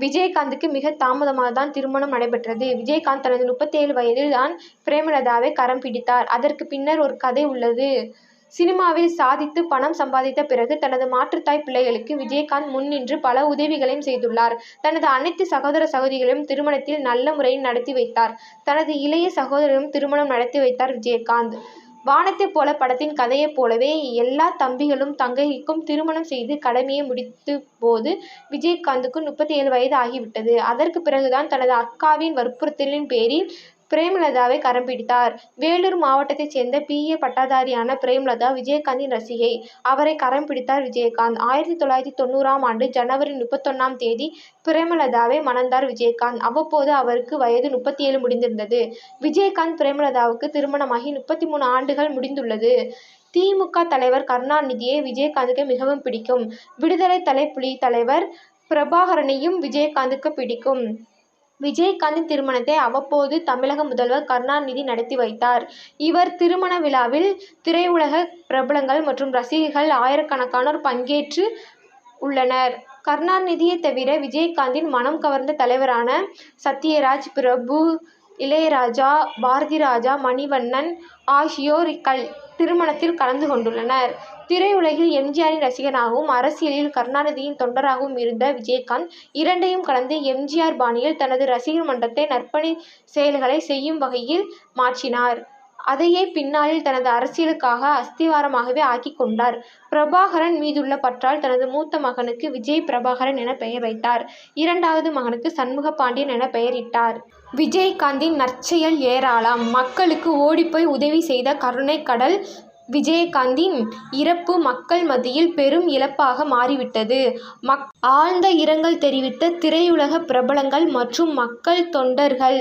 விஜயகாந்துக்கு மிக தாமதமாக தான் திருமணம் நடைபெற்றது. விஜயகாந்த் தனது முப்பத்தேழு வயதில் தான் பிரேமலதாவை கரம் பிடித்தார். அதற்கு பின்னர் ஒரு கதை உள்ளது. சினிமாவில் சாதித்து பணம் சம்பாதித்த பிறகு தனது மாற்றுத்தாய் பிள்ளைகளுக்கு விஜயகாந்த் முன்னின்று பல உதவிகளையும் செய்துள்ளார். தனது அனைத்து சகோதர சகோதரிகளையும் திருமணத்தில் நல்ல முறையில் நடத்தி வைத்தார். தனது இளைய சகோதரரும் திருமணம் நடத்தி வைத்தார் விஜயகாந்த். வானத்தைப் போல படத்தின் கதையைப் போலவே எல்லா தம்பிகளும் தங்கைக்கும் திருமணம் செய்து கடமையை முடித்த போது விஜயகாந்துக்கு முப்பத்தேழு வயது ஆகிவிட்டது. அதற்கு பிறகுதான் தனது அக்காவின் வற்புறுத்தலின் பேரில் பிரேமலதாவை கரம் பிடித்தார். வேலூர் மாவட்டத்தைச் சேர்ந்த பிஏ பட்டாதாரியான பிரேம்லதா பிரேமலதா விஜயகாந்தின் ரசிகை. அவரை கரம் பிடித்தார் விஜயகாந்த். ஆயிரத்தி தொள்ளாயிரத்தி தொண்ணூறாம் ஆண்டு ஜனவரி முப்பத்தொன்னாம் தேதி பிரேமலதாவை மணந்தார் விஜயகாந்த். அவ்வப்போது அவருக்கு வயது முப்பத்தேழு முடிந்திருந்தது. விஜயகாந்த் பிரேமலதாவுக்கு திருமணமாகி முப்பத்தி மூணு ஆண்டுகள் முடிந்துள்ளது. திமுக தலைவர் கருணாநிதியை விஜயகாந்துக்கு மிகவும் பிடிக்கும். விடுதலைத் புலி தலைவர் பிரபாகரனையும் விஜயகாந்துக்கு பிடிக்கும். விஜயகாந்தின் திருமணத்தை அவ்வப்போது தமிழக முதல்வர் கருணாநிதி நடத்தி வைத்தார். இவர் திருமண விழாவில் திரையுலக பிரபலங்கள் மற்றும் ரசிகர்கள் ஆயிரக்கணக்கானோர் பங்கேற்று உள்ளனர். கருணாநிதியை தவிர விஜயகாந்தின் மனம் கவர்ந்த தலைவரான சத்யராஜ், பிரபு, இளையராஜா, பாரதிராஜா, மணிவண்ணன் ஆகியோர் இக்கல் திருமணத்தில் கலந்து கொண்டுள்ளனர். திரையுலகில் எம்ஜிஆரின் ரசிகனாகவும் அரசியலில் கருணாநிதியின் தொண்டராகவும் இருந்த விஜயகாந்த் இரண்டையும் கலந்து எம்ஜிஆர் பாணியில் தனது ரசிகர் மன்றத்தை நற்பணி செயல்களை செய்யும் வகையில் மாற்றினார். அதையே பின்னாளில் தனது அரசியலுக்காக அஸ்திவாரமாகவே ஆக்கி கொண்டார். பிரபாகரன் மீதுள்ள பற்றால் தனது மூத்த மகனுக்கு விஜய் பிரபாகரன் என பெயர் வைத்தார். இரண்டாவது மகனுக்கு சண்முக பாண்டியன் என பெயரிட்டார். விஜயகாந்தின் நற்செயல் ஏராளம். மக்களுக்கு ஓடிப்போய் உதவி செய்த கருணை கடல் விஜயகாந்தின் இறப்பு மக்கள் மத்தியில் பெரும் இழப்பாக மாறிவிட்டது. மக் ஆழ்ந்த இரங்கல் தெரிவித்த திரையுலக பிரபலங்கள் மற்றும் மக்கள், தொண்டர்கள்.